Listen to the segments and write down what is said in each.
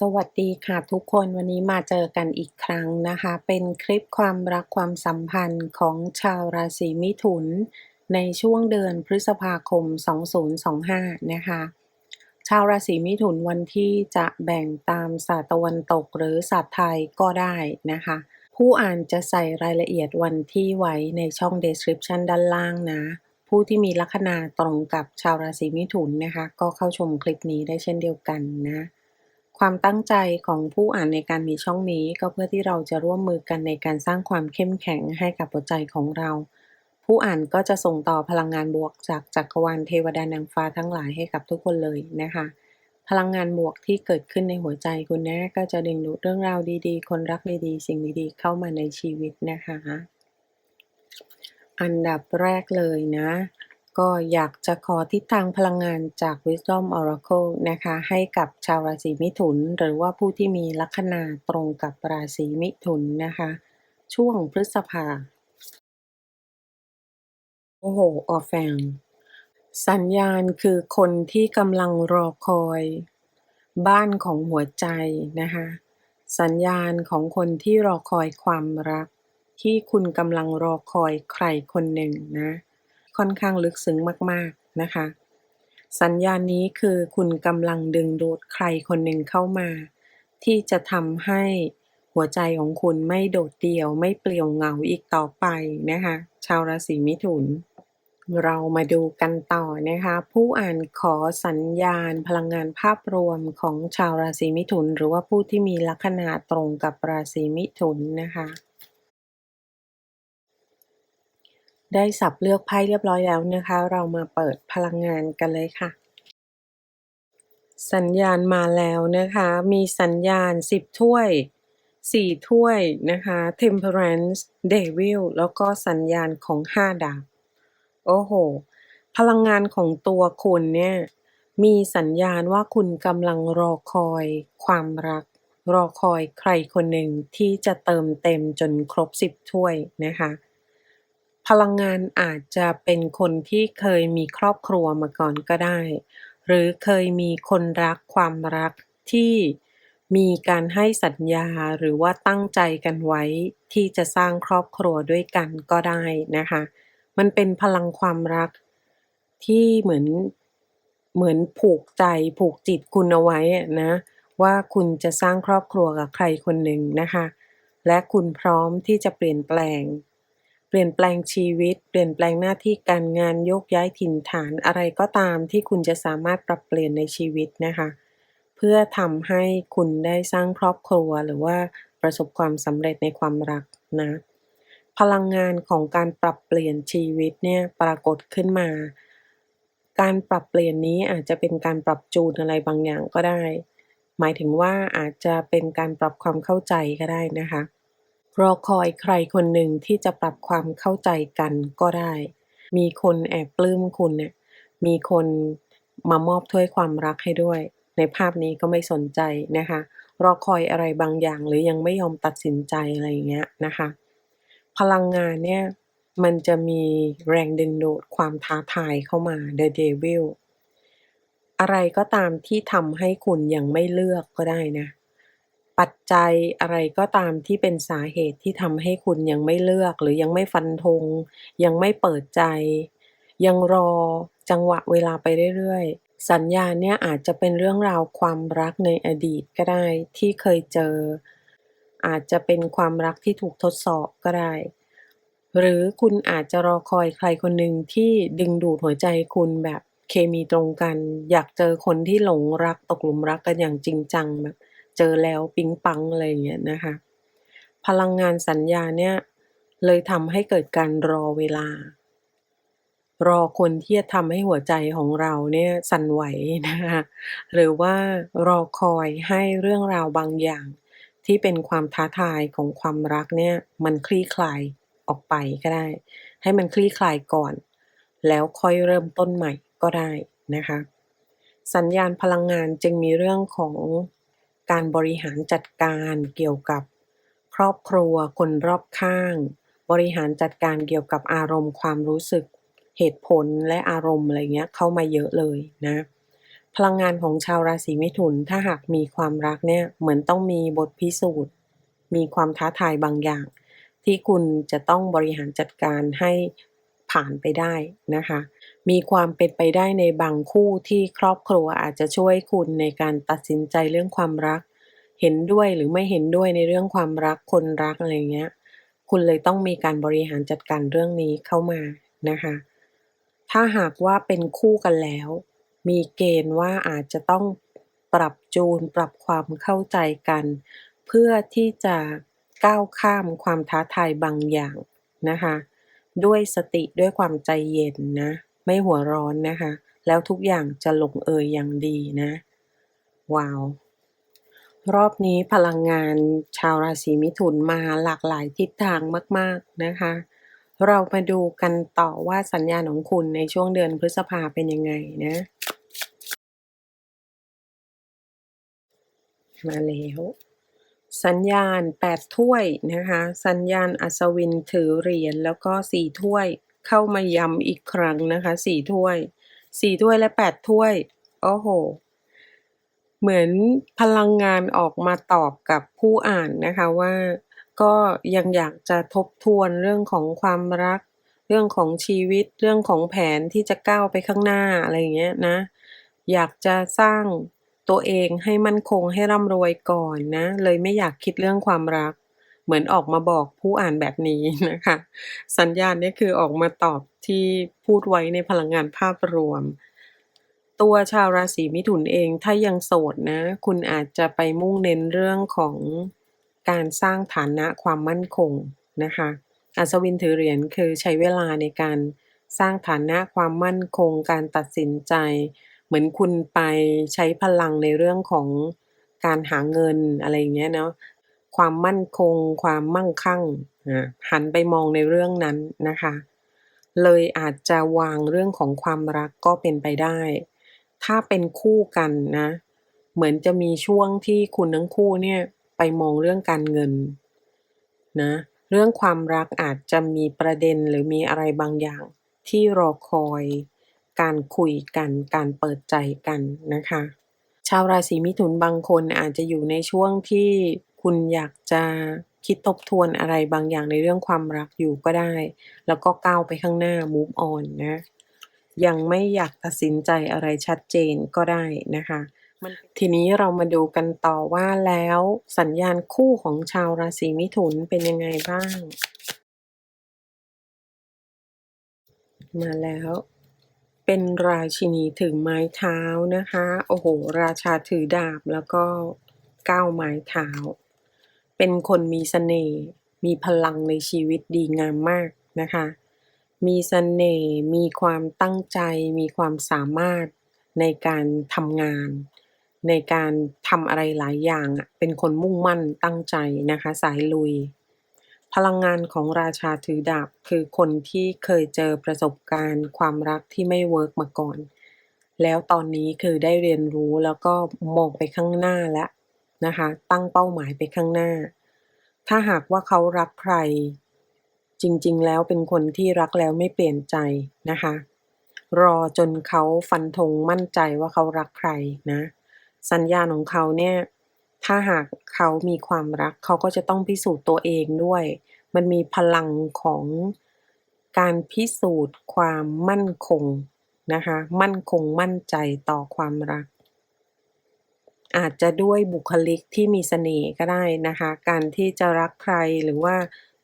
สวัสดีค่ะทุกคนวันนี้มาเจอกันอีกครั้งนะคะ เป็นคลิปความรักความสัมพันธ์ของชาวราศีมิถุน ในช่วงเดือนพฤษภาคม 2025 นะคะ ชาวราศีมิถุนวันที่จะแบ่งตามศาสตร์ตะวันตกหรือศาสตร์ไทยก็ได้นะคะ ผู้อ่านจะใส่รายละเอียดวันที่ไว้ในช่อง description ด้านล่างนะ ผู้ที่มีลัคนาตรงกับชาวราศีมิถุนนะคะ ก็เข้าชมคลิปนี้ได้เช่นเดียวกันนะ ความตั้งใจของผู้อ่านในการมีช่องนี้ ก็เพื่อที่เราจะร่วมมือกันในการสร้างความเข้มแข็งให้กับหัวใจของเรา ผู้อ่านก็จะส่งต่อพลังงานบวกจากจักรวาลเทวดานางฟ้าทั้งหลายให้กับทุกคนเลยนะคะ พลังงานบวกที่เกิดขึ้นในหัวใจคุณนะ ก็จะดึงดูดเรื่องราวดีๆ คนรักดีๆ สิ่งดีๆ เข้ามาในชีวิตนะคะ อันดับแรกเลยนะ ก็อยากจะขอทิศทางพลังงานจาก Wisdom Oracle นะคะ ให้กับชาวราศีมิถุน หรือว่าผู้ที่มีลัคนาตรงกับราศีมิถุนนะคะ ช่วงพฤษภา โอ้โห ออฟแฟงสัญญาณคือคนที่กำลังรอคอย บ้านของหัวใจนะคะ สัญญาณของคนที่รอคอยความรัก ที่คุณกำลังรอคอยใครคนหนึ่งนะ ค่อนข้างลึกซึ้งมาก ๆ นะคะ สัญญาณนี้คือคุณกำลังดึงดูดใครคนหนึ่งเข้ามา ที่จะทำให้หัวใจของคุณไม่โดดเดี่ยวไม่เปลี่ยวเหงาอีกต่อไปนะคะ ชาวราศีมิถุน เรามาดูกันต่อนะคะ ผู้อ่านขอสัญญาณพลังงานภาพรวมของชาวราศีมิถุน หรือว่าผู้ที่มีลัคนาตรงกับราศีมิถุนนะคะ ได้สับเลือกไพ่เรียบร้อยแล้วนะคะ เรามาเปิดพลังงานกันเลยค่ะ สัญญาณมาแล้วนะคะ มีสัญญาณ 10 ถ้วย 4 ถ้วยนะคะ Temperance Devil แล้วก็สัญญาณของ 5 ดาบ โอ้โห พลังงานของตัวคุณเนี่ยมีสัญญาณว่าคุณกำลังรอคอยความรัก รอคอยใครคนหนึ่งที่จะเติมเต็มจนครบ10ถ้วยนะคะ พลังงานอาจจะเป็นคนที่เคยมีครอบครัวมาก่อนก็ได้ หรือเคยมีคนรักความรักที่มีการให้สัญญาหรือว่าตั้งใจกันไว้ที่จะสร้างครอบครัวด้วยกันก็ได้นะคะ มันเป็นพลังความรักที่เหมือนเหมือนผูกใจผูกจิตคุณเอาไว้อะนะว่าคุณจะสร้างครอบครัวกับใครคนหนึ่งนะคะ และคุณพร้อมที่จะเปลี่ยนแปลง เปลี่ยนแปลงชีวิต เปลี่ยนแปลงหน้าที่การงานโยกย้ายถิ่นฐานอะไรก็ตามที่คุณจะสามารถปรับเปลี่ยนในชีวิตนะคะ เพื่อทำให้คุณได้สร้างครอบครัวหรือว่าประสบความสำเร็จในความรักนะ พลังงานของการปรับเปลี่ยนชีวิตเนี่ยปรากฏขึ้นมา การปรับเปลี่ยนนี้อาจจะเป็นการปรับจูนอะไรบางอย่างก็ได้ หมายถึงว่าอาจจะเป็นการปรับความเข้าใจก็ได้นะคะ รอคอยใครคนหนึ่งที่จะปรับความเข้าใจกันก็ได้ มีคนแอบปลื้มคุณเนี่ย มีคนมามอบถ้วยความรักให้ด้วย ในภาพนี้ก็ไม่สนใจนะคะ รอคอยอะไรบางอย่างหรือยังไม่ยอมตัดสินใจอะไรอย่างเงี้ยนะคะ พลังงานเนี่ยมันจะมีแรงดึงดูดความท้าทายเข้ามา The Devil อะไรก็ตามที่ทำให้คุณยังไม่เลือกก็ได้นะ ปัจจัยอะไรก็ตามที่เป็นสาเหตุที่ทำให้คุณยังไม่เลือก หรือยังไม่ฟันธง ยังไม่เปิดใจ ยังรอจังหวะเวลาไปเรื่อยๆ สัญญาณเนี่ยอาจจะเป็นเรื่องราวความรักในอดีตก็ได้ที่เคยเจอ อาจจะเป็นความรักที่ถูกทดสอบก็ได้ หรือคุณอาจจะรอคอยใครคนหนึ่งที่ดึงดูดหัวใจคุณแบบเคมีตรงกัน อยากเจอคนที่หลงรักตกหลุมรักกันอย่างจริงจังแบบ เจอแล้วปิ๊งปังอะไรอย่างเงี้ยนะคะ พลังงานสัญญาเนี่ยเลยทำให้เกิดการรอเวลา รอคนที่จะทำให้หัวใจของเราเนี่ยสั่นไหวนะคะหรือว่ารอคอยให้เรื่องราวบางอย่าง ที่เป็นความท้าทายของความรักเนี่ยมันคลี่คลายออกไปก็ได้ ให้มันคลี่คลายก่อน แล้วค่อยเริ่มต้นใหม่ก็ได้นะคะ สัญญาณพลังงานจึงมีเรื่องของ การบริหารจัดการเกี่ยวกับครอบครัว คนรอบข้าง บริหารจัดการเกี่ยวกับอารมณ์ความรู้สึก เหตุผลและอารมณ์อะไรเงี้ยเข้ามาเยอะเลยนะ พลังงานของชาวราศีมิถุนถ้าหากมีความรักเนี่ยเหมือนต้องมีบทพิสูจน์ มีความท้าทายบางอย่าง ที่คุณจะต้องบริหารจัดการให้ ผ่านไปได้นะคะ มีความเป็นไปได้ในบางคู่ที่ครอบครัวอาจจะช่วยคุณในการตัดสินใจเรื่องความรัก เห็นด้วยหรือไม่เห็นด้วยในเรื่องความรักคนรักอะไรเงี้ย คุณเลยต้องมีการบริหารจัดการเรื่องนี้เข้ามานะคะ ถ้าหากว่าเป็นคู่กันแล้ว มีเกณฑ์ว่าอาจจะต้องปรับจูนปรับความเข้าใจกัน เพื่อที่จะก้าวข้ามความท้าทายบางอย่างนะคะ ด้วยสติด้วยความใจเย็นนะ ไม่หัวร้อนนะคะ แล้วทุกอย่างจะลงเอยอย่างดีนะ ว้าว รอบนี้พลังงานชาวราศีมิถุนมาหลากหลายทิศทางมาก ๆนะคะ เรามาดูกันต่อว่าสัญญาณของคุณในช่วงเดือนพฤษภาเป็นยังไงนะ มาแล้ว สัญญาณ 8 ถ้วยนะคะ สัญญาณอัศวินถือเหรียญแล้วก็ 4 ถ้วย เข้ามาย้ำอีกครั้งนะคะ 4 ถ้วย 4 ถ้วยและ 8 ถ้วย โอ้โห เหมือนพลังงานออกมาตอบกับผู้อ่านนะคะว่าก็ยังอยากจะทบทวนเรื่องของความรัก เรื่องของชีวิต เรื่องของแผนที่จะก้าวไปข้างหน้าอะไรอย่างเงี้ยนะ อยากจะสร้าง ตัวเองให้มั่นคงให้ร่ำรวยก่อนนะ เลยไม่อยากคิดเรื่องความรัก เหมือนออกมาบอกผู้อ่านแบบนี้นะคะ สัญญาณนี้คือออกมาตอบที่พูดไว้ในพลังงานภาพรวม ตัวชาวราศีมิถุนเองถ้ายังโสดนะ คุณอาจจะไปมุ่งเน้นเรื่องของการสร้างฐานะความมั่นคงนะคะ อัศวินถือเหรียญคือใช้เวลาในการสร้างฐานะความมั่นคง การตัดสินใจ เหมือนคุณไปใช้พลังในเรื่องของการหาเงินอะไรอย่างเงี้ยเนาะความมั่นคง ความมั่งคั่งหันไปมองในเรื่องนั้นนะคะ เลยอาจจะวางเรื่องของความรักก็เป็นไปได้ ถ้าเป็นคู่กันนะ เหมือนจะมีช่วงที่คุณทั้งคู่เนี่ยไปมองเรื่องการเงินนะเรื่องความรักอาจจะมีประเด็นหรือมีอะไรบางอย่างที่รอคอย การคุยกัน การเปิดใจกันนะคะ ชาวราศีมิถุนบางคนอาจจะอยู่ในช่วงที่คุณอยากจะคิดทบทวนอะไรบางอย่างในเรื่องความรักอยู่ก็ได้ แล้วก็ก้าวไปข้างหน้า move on นะ ยังไม่อยากตัดสินใจอะไรชัดเจนก็ได้นะคะทีนี้เรามาดูกันต่อว่าแล้วสัญญาณคู่ของชาวราศีมิถุนเป็นยังไงบ้าง มาแล้ว เป็นราชินีถือไม้เท้านะคะ โอ้โห ราชาถือดาบแล้วก็ก้าวไม้เท้า เป็นคนมีเสน่ห์มีพลังในชีวิตดีงามมากนะคะ มีเสน่ห์มีความตั้งใจ มีความสามารถในการทำงาน ในการทำอะไรหลายอย่างอะเป็นคนมุ่งมั่นตั้งใจนะคะ สายลุย พลังงานของราชาถือดาบคือคนที่เคยเจอประสบการณ์ ความรักที่ไม่เวิร์กมาก่อน แล้วตอนนี้คือได้เรียนรู้แล้วก็มองไปข้างหน้าแล้วนะคะ ตั้งเป้าหมายไปข้างหน้า ถ้าหากว่าเขารักใคร จริงๆ แล้วเป็นคนที่รักแล้วไม่เปลี่ยนใจนะคะ รอจนเขาฟันธงมั่นใจว่าเขารักใครนะ สัญญาณของเขาเนี่ย ถ้าหากเขามีความรัก เขาก็จะต้องพิสูจน์ตัวเองด้วย มันมีพลังของการพิสูจน์ความมั่นคงนะคะ มั่นคงมั่นใจต่อความรัก อาจจะด้วยบุคลิกที่มีเสน่ห์ก็ได้นะคะ การที่จะรักใครหรือว่า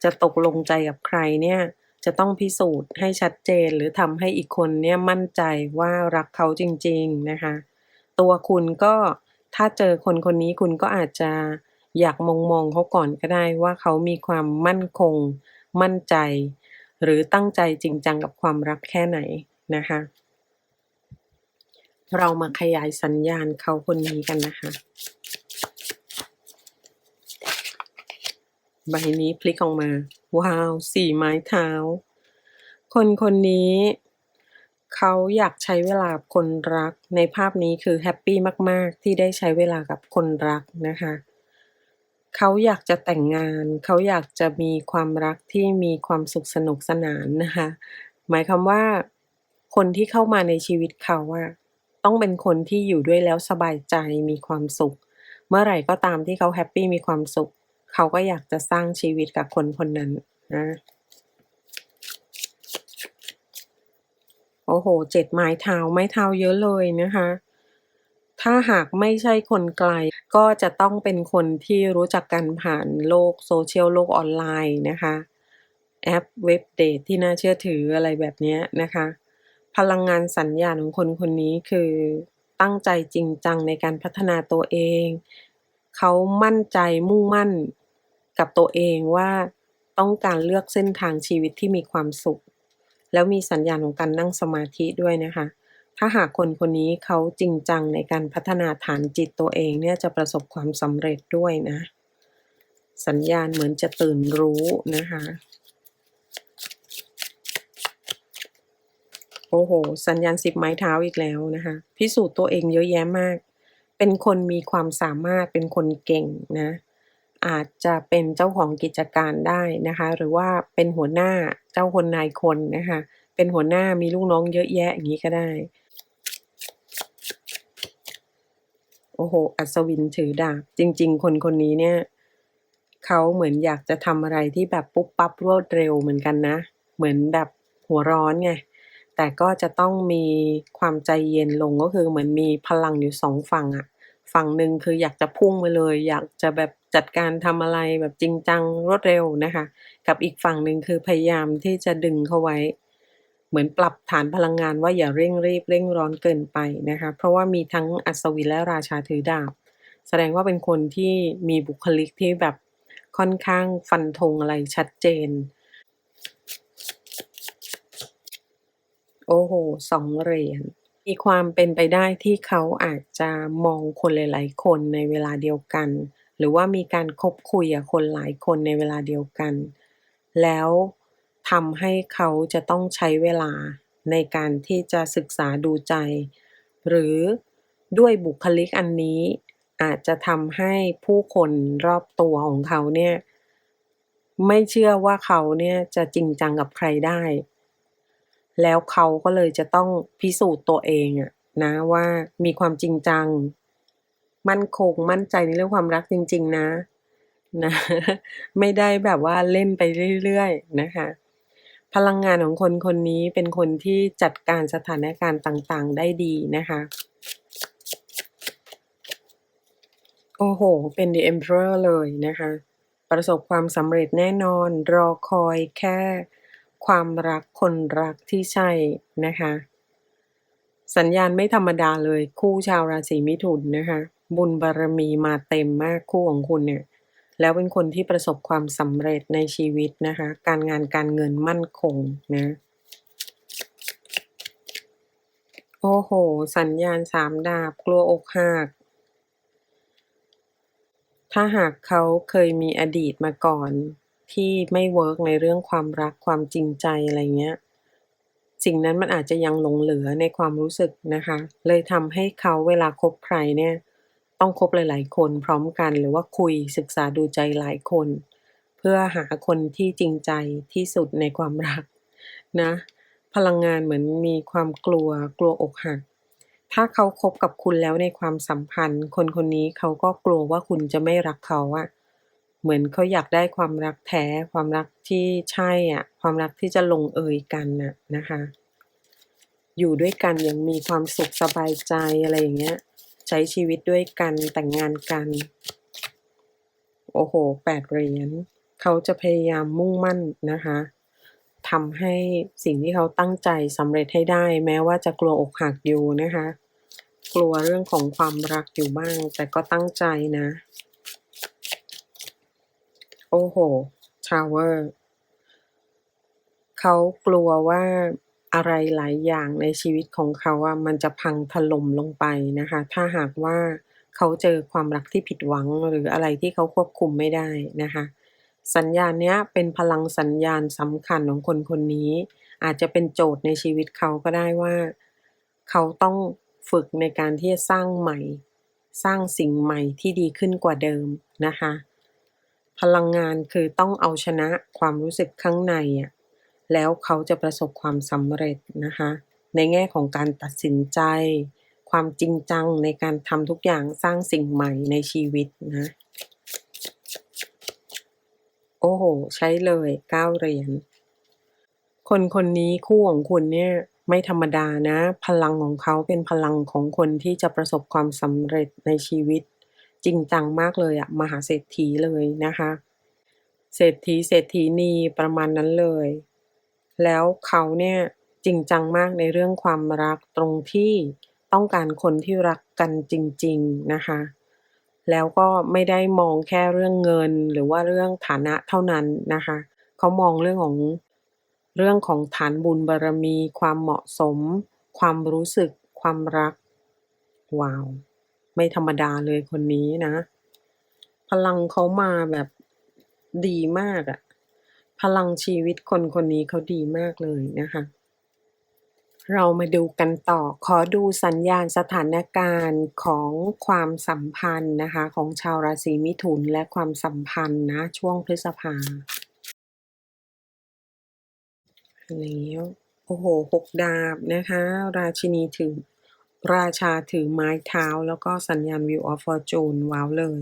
จะตกลงใจกับใครเนี่ยจะต้องพิสูจน์ให้ชัดเจนหรือทำให้อีกคนเนี่ยมั่นใจว่ารักเขาจริง ๆ นะคะ ตัวคุณก็ ถ้าเจอคนคนนี้คุณก็อาจจะอยากมองๆเขาก่อนก็ได้ว่าเขามีความมั่นคง มั่นใจ หรือตั้งใจจริงจังกับความรักแค่ไหนนะคะ เรามาขยายสัญญาณเขาคนนี้กันนะคะ ใบนี้พลิกออกมา ว้าว4ไม้เท้า คนคนนี้ เขาอยากใช้เวลากับคนรัก ในภาพนี้คือแฮปปี้มาก ๆ ที่ได้ใช้เวลากับคนรักนะคะ เขาอยากจะแต่งงาน เขาอยากจะมีความรักที่มีความสุขสนุกสนานนะคะ หมายความว่า คนที่เข้ามาในชีวิตเขาอะต้องเป็นคนที่อยู่ด้วยแล้วสบายใจมีความสุข เมื่อไหร่ก็ตามที่เขาแฮปปี้มีความสุข เขาก็อยากจะสร้างชีวิตกับคนคนนั้นนะ โอ้โฮ7ไม้เท้าไม้เท้าเยอะเลยนะคะ ถ้าหากไม่ใช่คนไกล ก็จะต้องเป็นคนที่รู้จักกันผ่านโลก Social โลกออนไลน์นะคะ แอปเว็บเดตที่น่าเชื่อถืออะไรแบบนี้นะคะ พลังงานสัญญาณของคนคนนี้คือตั้งใจจริงจังในการพัฒนาตัวเอง เขามั่นใจมุ่งมั่นกับตัวเองว่าต้องการเลือกเส้นทางชีวิตที่มีความสุข แล้วมีสัญญาณของการนั่งสมาธิด้วยนะคะ ถ้าหากคนคนนี้เขาจริงจังในการพัฒนาฐานจิตตัวเองเนี่ยจะประสบความสำเร็จด้วยนะ สัญญาณเหมือนจะตื่นรู้นะคะ โอ้โฮสัญญาณ10ไม้เท้าอีกแล้วนะคะ พิสูจน์ตัวเองเยอะแยะมาก เป็นคนมีความสามารถเป็นคนเก่งนะ อาจจะเป็นเจ้าของกิจการได้นะคะ หรือว่าเป็นหัวหน้าเจ้าคนนายคนนะคะ เป็นหัวหน้ามีลูกน้องเยอะแยะอย่างงี้ก็ได้ โอ้โฮอัศวินถือดาบ จริง ๆ คนคนนี้เนี่ยเขาเหมือนอยากจะทำอะไรที่แบบปุ๊บปั๊บรวดเร็วเหมือนกันนะ เหมือนแบบหัวร้อนไง แต่ก็จะต้องมีความใจเย็นลงก็คือเหมือนมีพลังอยู่2ฝั่งอะ ฝั่งหนึ่งคืออยากจะพุ่งไปเลย อยากจะแบบจัดการทำอะไรแบบจริงจังรวดเร็วนะคะ กับอีกฝั่งหนึ่งคือพยายามที่จะดึงเขาไว้ เหมือนปรับฐานพลังงานว่าอย่าเร่งรีบเร่งร้อนเกินไปนะคะ เพราะว่ามีทั้งอัศวินและราชาถือดาบ แสดงว่าเป็นคนที่มีบุคลิกที่แบบค่อนข้างฟันธงอะไรชัดเจน โอ้โฮ2เหรียญ มีความเป็นไปได้ที่เขาอาจจะมองคนหลาย ๆ คนในเวลาเดียวกัน หรือว่ามีการคบคุยกับคนหลายคนในเวลาเดียวกัน แล้วทำให้เขาจะต้องใช้เวลาในการที่จะศึกษาดูใจ หรือด้วยบุคลิกอันนี้ อาจจะทำให้ผู้คนรอบตัวของเขาเนี่ย ไม่เชื่อว่าเขาเนี่ยจะจริงจังกับใครได้ แล้วเขาก็เลยจะต้องพิสูจน์ตัวเองอะนะว่ามีความจริงจัง มั่นคงมั่นใจในเรื่องความรักจริง ๆ นะนะ ไม่ได้แบบว่าเล่นไปเรื่อยๆนะคะ พลังงานของคนคนนี้เป็นคนที่จัดการสถานการณ์ต่างๆ ได้ดีนะคะโอ้โฮเป็น The Emperor เลยนะคะ ประสบความสำเร็จแน่นอน รอคอยแค่ ความรักคนรักที่ใช่นะคะ สัญญาณไม่ธรรมดาเลยคู่ชาวราศีมิถุนนะคะ บุญบารมีมาเต็มมากคู่ของคุณเนี่ย แล้วเป็นคนที่ประสบความสำเร็จในชีวิตนะคะ การงานการเงินมั่นคงนะโอ้โฮสัญญาณ3ดาบกลัวอกหักถ้าหากเขาเคยมีอดีตมาก่อน ที่ไม่เวิร์กในเรื่องความรักความจริงใจอะไรเงี้ย สิ่งนั้นมันอาจจะยังหลงเหลือในความรู้สึกนะคะ เลยทำให้เขาเวลาคบใครเนี่ย ต้องคบหลาย ๆ คนพร้อมกันหรือว่าคุยศึกษาดูใจหลายคน เพื่อหาคนที่จริงใจที่สุดในความรักนะ พลังงานเหมือนมีความกลัวกลัวอกหักถ้าเขาคบกับคุณแล้วในความสัมพันธ์ คนคนนี้เขาก็กลัวว่าคุณจะไม่รักเขาอะ เหมือนเขาอยากได้ความรักแท้ ความรักที่ใช่อะความรักที่จะลงเอยกันน่ะนะคะ อยู่ด้วยกันย่างมีความสุขสบายใจอะไรอย่างเงี้ย ใช้ชีวิตด้วยกันแต่งงานกัน โอ้โฮ8เหรียญเขาจะพยายามมุ่งมั่นนะคะทำให้สิ่งที่เขาตั้งใจสำเร็จให้ได้ แม้ว่าจะกลัวอกหักอยู่นะคะ กลัวเรื่องของความรักอยู่บ้าง แต่ก็ตั้งใจนะ โอ้โฮ Tower เขากลัวว่าอะไรหลายอย่างในชีวิตของเขาอะมันจะพังถล่มลงไปนะคะ ถ้าหากว่าเขาเจอความรักที่ผิดหวัง หรืออะไรที่เขาควบคุมไม่ได้นะคะ สัญญาณเนี้ยเป็นพลังสัญญาณสำคัญของคนคนนี้ อาจจะเป็นโจทย์ในชีวิตเขาก็ได้ว่า เขาต้องฝึกในการที่จะสร้างใหม่ สร้างสิ่งใหม่ที่ดีขึ้นกว่าเดิมนะคะ พลังงานคือต้องเอาชนะความรู้สึกข้างในอะแล้วเขาจะประสบความสำเร็จนะคะ ในแง่ของการตัดสินใจ ความจริงจังในการทำทุกอย่างสร้างสิ่งใหม่ในชีวิตนะ โอ้โฮใช้เลย9เหรียญคนคนนี้คู่ของคุณเนี่ยไม่ธรรมดานะ พลังของเขาเป็นพลังของคนที่จะประสบความสำเร็จในชีวิต จริงจังมากเลยอะมหาเศรษฐีเลยนะคะ เศรษฐีเศรษฐีนีประมาณนั้นเลย แล้วเขาเนี่ยจริงจังมากในเรื่องความรักตรงที่ต้องการคนที่รักกันจริง ๆนะคะ แล้วก็ไม่ได้มองแค่เรื่องเงินหรือว่าเรื่องฐานะเท่านั้นนะคะ เขามองเรื่องของเรื่องของฐานบุญบารมี ความเหมาะสม ความรู้สึก ความรัก ว้าว ไม่ธรรมดาเลยคนนี้นะ พลังเขามาแบบดีมากอะพลังชีวิตคนคนนี้เขาดีมากเลยนะคะ เรามาดูกันต่อ ขอดูสัญญาณสถานการณ์ของความสัมพันธ์นะคะ ของชาวราศีมิถุนและความสัมพันธ์นะ ช่วงพฤษภาแล้วโอ้โฮ6ดาบนะคะ ราชินีถือ ราชาถือไม้เท้าแล้วก็สัญญาณ Wheel of Fortune ว้าวเลย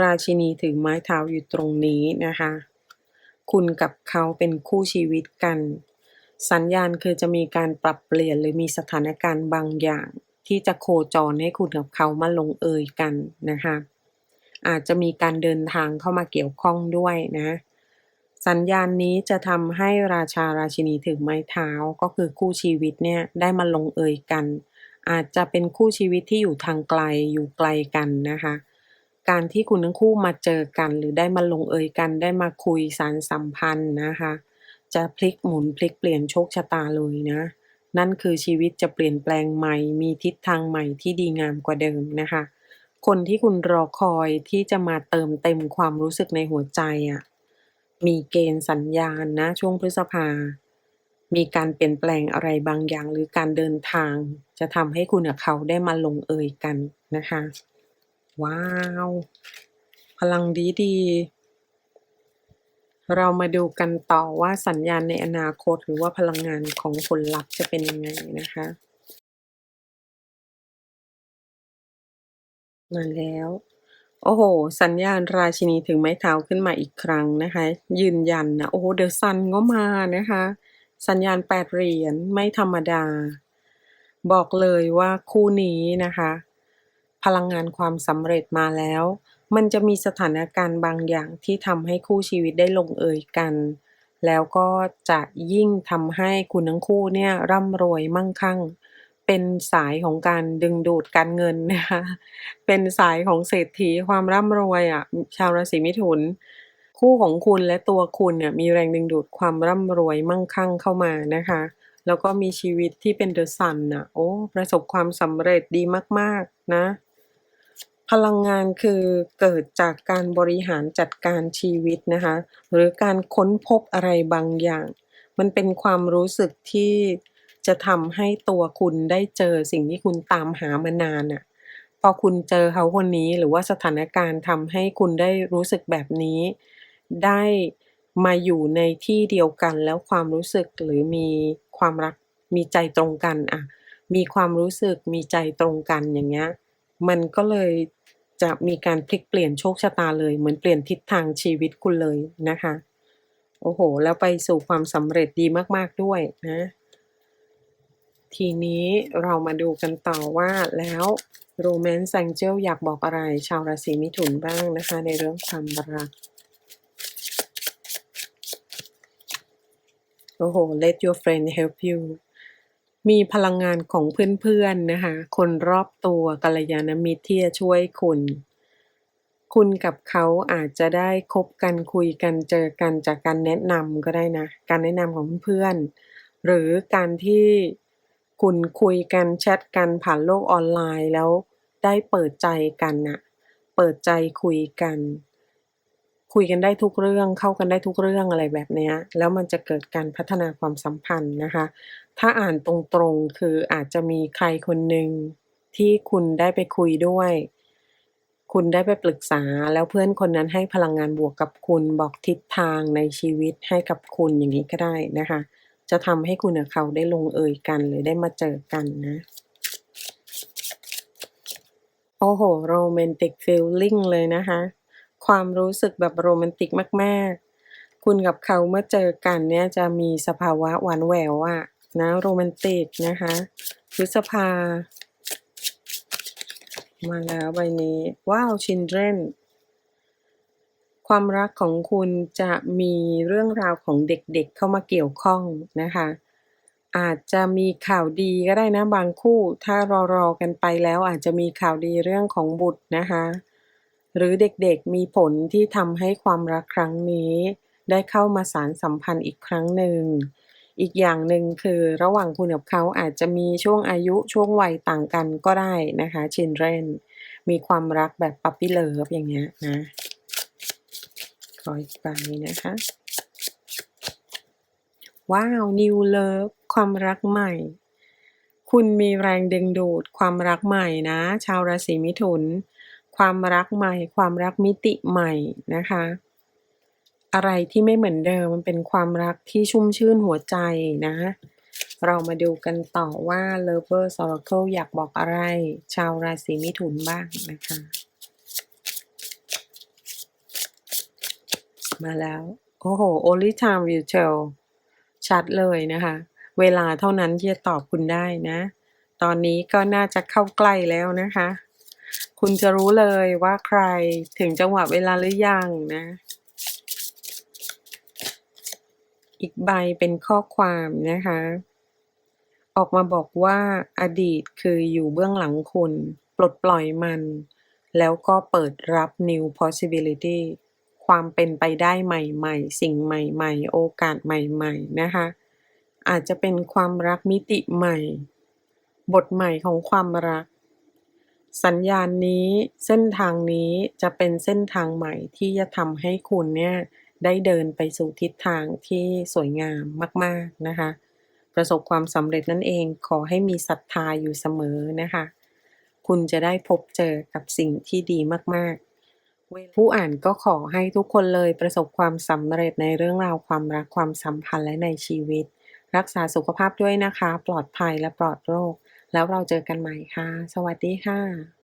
ราชินีถือไม้เท้าอยู่ตรงนี้นะคะ คุณกับเขาเป็นคู่ชีวิตกัน สัญญาณคือจะมีการปรับเปลี่ยนหรือมีสถานการณ์บางอย่าง ที่จะโคจรให้คุณกับเขามาลงเอยกันนะคะ อาจจะมีการเดินทางเข้ามาเกี่ยวข้องด้วยนะ สัญญาณนี้จะทำให้ราชาราชินีถือไม้เท้าก็คือคู่ชีวิตเนี่ยได้มาลงเอยกัน อาจจะเป็นคู่ชีวิตที่อยู่ทางไกลอยู่ไกลกันนะคะ การที่คุณทั้งคู่มาเจอกัน หรือได้มาลงเอยกันได้มาคุยสานสัมพันธ์นะคะ จะพลิกหมุนพลิกเปลี่ยนโชคชะตาเลยนะ นั่นคือชีวิตจะเปลี่ยนแปลงใหม่ มีทิศทางใหม่ที่ดีงามกว่าเดิมนะคะ คนที่คุณรอคอยที่จะมาเติมเต็มความรู้สึกในหัวใจอะ มีเกณฑ์สัญญาณนะช่วงพฤษภา มีการเปลี่ยนแปลงอะไรบางอย่าง หรือการเดินทาง จะทำให้คุณกับเขาได้มาลงเอยกันนะคะ ว้าว พลังดีๆเรามาดูกันต่อว่าสัญญาณในอนาคตหรือว่าพลังงานของผลลัพธ์จะเป็นยังไงนะคะมาแล้ว โอ้โฮสัญญาณราชินีถือไม้เท้าขึ้นมาอีกครั้งนะคะ ยืนยันนะ โอ้โฮ The Sun ก็มานะคะ สัญญาณ8เหรียญไม่ธรรมดา บอกเลยว่าคู่นี้นะคะ พลังงานความสำเร็จมาแล้ว มันจะมีสถานการณ์บางอย่างที่ทำให้คู่ชีวิตได้ลงเอยกัน แล้วก็จะยิ่งทำให้คุณทั้งคู่เนี่ยร่ำรวยมั่งคั่ง เป็นสายของการดึงดูดการเงินนะคะ เป็นสายของเศรษฐีความร่ำรวยอะชาวราศีมิถุน คู่ของคุณและตัวคุณเนี่ยมีแรงดึงดูดความร่ำรวยมั่งคั่งเข้ามานะคะ แล้วก็มีชีวิตที่เป็น The Sun น่ะ โอ้ ประสบความสำเร็จดีมาก ๆ นะ พลังงานคือเกิดจากการบริหารจัดการชีวิตนะคะ หรือการค้นพบอะไรบางอย่าง มันเป็นความรู้สึกที่ จะทำให้ตัวคุณได้เจอสิ่งที่คุณตามหามานานน่ะพอคุณเจอเขาคนนี้หรือว่าสถานการณ์ทำให้คุณได้รู้สึกแบบนี้ ได้มาอยู่ในที่เดียวกันแล้วความรู้สึกหรือมีความรักมีใจตรงกันอะมีความรู้สึกมีใจตรงกันอย่างเงี้ยมันก็เลยจะมีการพลิกเปลี่ยนโชคชะตาเลย เหมือนเปลี่ยนทิศทางชีวิตคุณเลยนะคะ โอ้โฮแล้วไปสู่ความสำเร็จดีมาก ๆ ด้วยนะ ทีนี้เรามาดูกันต่อว่าแล้ว Romance Angel อยากบอกอะไร ชาวราศีมิถุนบ้างนะคะ ในเรื่องความรักโอ้โฮ Let your friend help you มีพลังงานของเพื่อนๆนะคะ คนรอบตัวกัลยาณมิตรที่จะช่วยคุณ คุณกับเขาอาจจะได้คบกันคุยกันเจอกันจากการแนะนำก็ได้นะ การแนะนำของเพื่อน หรือการที่ คุณคุยกันแชตกันผ่านโลกออนไลน์แล้วได้เปิดใจกันน่ะ เปิดใจคุยกัน คุยกันได้ทุกเรื่องเข้ากันได้ทุกเรื่องอะไรแบบเนี้ยแล้วมันจะเกิดการพัฒนาความสัมพันธ์นะคะ ถ้าอ่านตรงๆคืออาจจะมีใครคนหนึ่งที่คุณได้ไปคุยด้วย คุณได้ไปปรึกษาแล้วเพื่อนคนนั้นให้พลังงานบวกกับคุณบอกทิศทางในชีวิตให้กับคุณอย่างงี้ก็ได้นะคะ จะทำให้คุณกับเขาได้ลงเอยกันหรือได้มาเจอกันนะ โอ้โฮ romantic feeling เลยนะคะ ความรู้สึกแบบโรแมนติกมากๆ คุณกับเขาเมื่อเจอกันเนี่ยจะมีสภาวะหวานแหววอะนะโรแมนติกนะคะพฤษภา มาแล้วใบนี้ว้าว children ความรักของคุณจะมีเรื่องราวของเด็กๆเข้ามาเกี่ยวข้องนะคะ อาจจะมีข่าวดีก็ได้นะบางคู่ ถ้ารอๆกันไปแล้วอาจจะมีข่าวดีเรื่องของบุตรนะคะ หรือเด็กๆมีผลที่ทำให้ความรักครั้งนี้ ได้เข้ามาสานสัมพันธ์อีกครั้งหนึ่ง อีกอย่างหนึ่งคือระหว่างคุณกับเขาอาจจะมีช่วงอายุช่วงวัยต่างกันก็ได้นะคะ children มีความรักแบบ puppy love อย่างเงี้ยนะ ออีกใบนะคะ ว้าว new love ความรักใหม่ คุณมีแรงดึงดูดความรักใหม่นะ ชาวราศีมิถุน ความรักใหม่ ความรักมิติใหม่นะคะ อะไรที่ไม่เหมือนเดิมมันเป็นความรักที่ชุ่มชื่นหัวใจนะ เรามาดูกันต่อว่า Lovers Oracle อยากบอกอะไร ชาวราศีมิถุนบ้างนะคะ มาแล้ว โอ้โฮ only time will tell ชัดเลยนะคะ เวลาเท่านั้นที่จะตอบคุณได้นะ ตอนนี้ก็น่าจะเข้าใกล้แล้วนะคะ คุณจะรู้เลยว่าใครถึงจังหวะเวลาหรือยังนะ อีกใบเป็นข้อความนะคะ ออกมาบอกว่าอดีตคืออยู่เบื้องหลังคุณ ปลดปล่อยมัน แล้วก็เปิดรับ new possibility ความเป็นไปได้ใหม่ๆ สิ่งใหม่ๆ โอกาสใหม่ๆนะคะ อาจจะเป็นความรักมิติใหม่ บทใหม่ของความรัก สัญญาณนี้เส้นทางนี้จะเป็นเส้นทางใหม่ที่จะทำให้คุณเนี่ยได้เดินไปสู่ทิศทางที่สวยงามมาก ๆนะคะ ประสบความสำเร็จนั่นเองขอให้มีศรัทธาอยู่เสมอนะคะ คุณจะได้พบเจอกับสิ่งที่ดีมาก ๆ ผู้อ่านก็ขอให้ทุกคนเลยประสบความสำเร็จในเรื่องราวความรักความสัมพันธ์และในชีวิต รักษาสุขภาพด้วยนะคะ ปลอดภัยและปลอดโรค แล้วเราเจอกันใหม่ค่ะ สวัสดีค่ะ